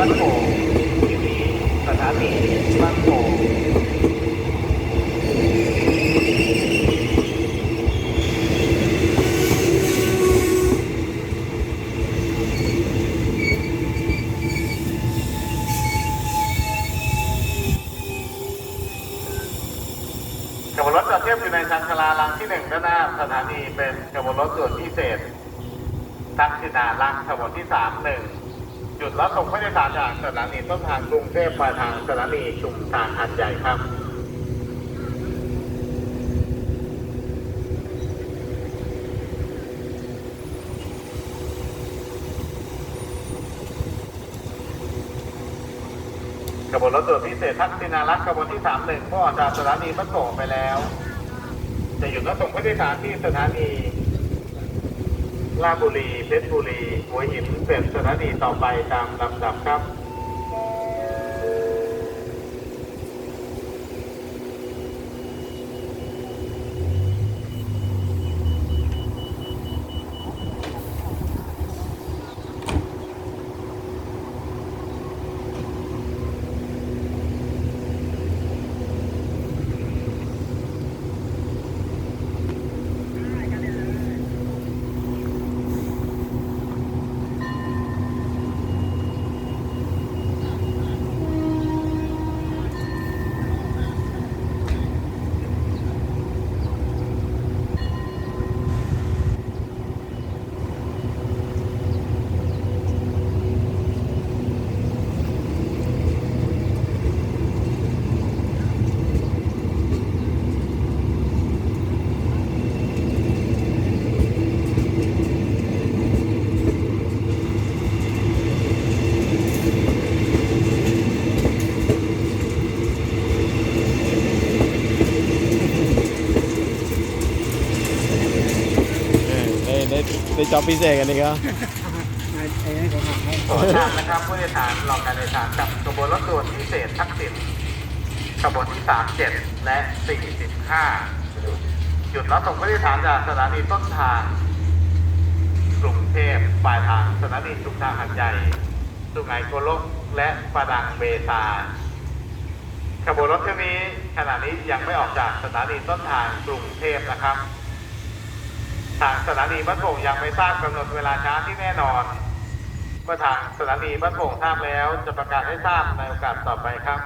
้านโป่งสถานีบ้านโป่งขบวนรถจอเทียบอยู่ในทางชลาลังที่หนึ่งด้านหน้าสถานีเป็นขบวนรถส่วนพิเศษทักษิณาลังขบวนที่สามหนึ่ง จุดรับส่งผู้โดยสารจากสถานีต้นทางกรุงเทพปลาทางสถานีชุมทางหัดใหญ่ครับขบวนรถด่วนพิเศษทักษิณารักษ์ขบวนที่สามหนึ่งก็ออกจากสถานีพระโขงไปแล้ว จะหยุดรับส่งผู้โดยสารที่สถานี ราบุรีเพชรบุรีหัวหินเป็นสถานีต่อไปตามลำดับครับ ได้ได้ได้จอบพิเศษกันนี่ครับไอ้ไอ้ของหักให้ขอทาบนะครับผู้โดยสารรองการโดยสารกับขบวนรถด่วนพิเศษทักษิณขบวนที่ 37 และ 45 หยุดรับส่งผู้โดยสารจากสถานีต้นทางกรุงเทพปลายทางสถานีชุมทางหัดใหญ่สุไหงโกลกและประดังเบซาขบวนรถเที่ยวนี้ขณะนี้ยังไม่ออกจากสถานีต้นทางกรุงเทพนะครับ ทางสถานีบ้านโป่งยังไม่ทราบกำหนดเวลาช้าที่แน่นอน เมื่อทางสถานีบ้านโป่งทราบแล้วจะประกาศให้ทราบในโอกาสต่อไปครับ